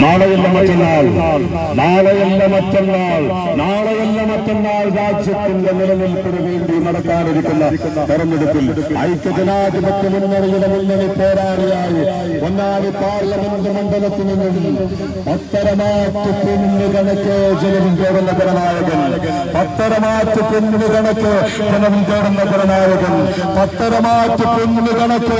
നാളെയല്ല മറ്റന്നാൾ നാളെയല്ല മറ്റന്നാൾ നാളെയല്ല മറ്റന്നാൾ രാജ്യത്തിന്റെ നിലനിൽപ്പിന് വേണ്ടി നടക്കാനിരിക്കുന്ന തെരഞ്ഞെടുപ്പിൽ ഐക്യജനാധിപത്യ മുന്നണിയുടെ മുന്നണി പോരാളിയായി ഒന്നാമത് പാർലമെന്റ് മണ്ഡലത്തിൽ നിന്നും പത്തരമാറ്റ് പിന്നു കണക്ക് ജനവിൽ ചേർന്ന ജനനായകൻ പത്തരമാറ്റ് പിന്നു കണക്ക് ജനവിൽ ചേർന്ന ജനനായകൻ പത്തരമാറ്റ് പിന്നു കണക്ക്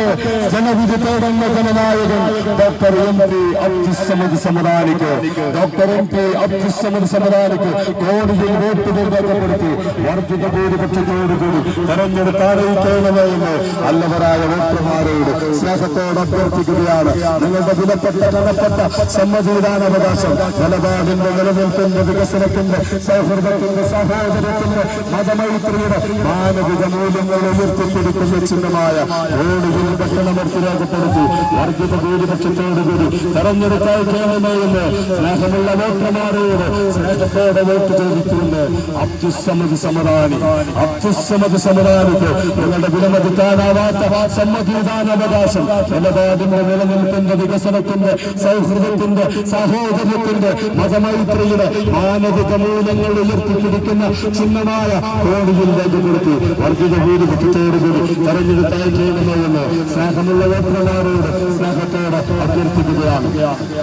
ജനവിധി തേടുന്ന ജനനായകൻ ഡോക്ടർ എം പി അബ്ദുസമദ് സമദാനിക്ക് ഡോക്ടർ എം പി അബ്ദുസമദ് സമദാനിക്ക് കോടിയിൽ വോട്ട് രേഖപ്പെടുത്തി വർദ്ധിത ഭൂരിപക്ഷത്തോടുകൂടി തെരഞ്ഞെടുപ്പ് അറിയിക്കണമെന്ന് അല്ലവരായ വോട്ടർമാരോട് സ്നേഹത്തോട് അഭ്യർത്ഥിക്കുകയാണ് നിങ്ങളുടെ വിലപ്പെട്ട കടപ്പെട്ട സമ്മതിദാനാവകാശം നിലപാടിന്റെ നിലനിൽപ്പിന്റെ വികസനത്തിന്റെ സൗഹൃദത്തിന്റെ സഹോദരത്തിന്റെ മതമൈത്രിയുടെ മാനവിക മൂല്യങ്ങൾ ഉയർത്തിപ്പിടിക്കുന്ന ചിഹ്നമായ ഓടുകൾ പട്ടണമർത്തി രേഖപ്പെടുത്തി വർദ്ധിത ഭൂരിപക്ഷത്തോടുകൂടി തെരഞ്ഞെടുപ്പ് അയക്കണമെന്ന് സ്നേഹമുള്ള വോട്ടർമാരോട് സ്നേഹത്തോടെ വോട്ട് ചോദിച്ചുകൊണ്ട് അബ്ദുസമദ് സമറാനി അബ്ദുസമദ് സമറാനിക്ക് നിങ്ങളുടെ വിലമതിക്കാനാവാത്ത സമ്മതിദാനാവകാശം നിലപാടിന്റെ നിലനിൽപ്പിന്റെ വികസനത്തിന്റെ സൗഹൃദത്തിന്റെ സഹോദര്യത്തിന്റെ മതമൈത്രിയുടെ മാനവിക മൂല്യങ്ങൾ ഉയർത്തിപ്പിടിക്കുന്ന ചിഹ്നമായ കോടിയിൽ രേഖപ്പെടുത്തി വർദ്ധിത ഭൂരിപക്ഷത്തോടുകൂടി തെരഞ്ഞെടുപ്പ് എന്ന് സ്നേഹമുള്ള വോട്ടർമാരോട് സ്നേഹത്തോടെ അഭ്യർത്ഥിക്കുകയാണ്.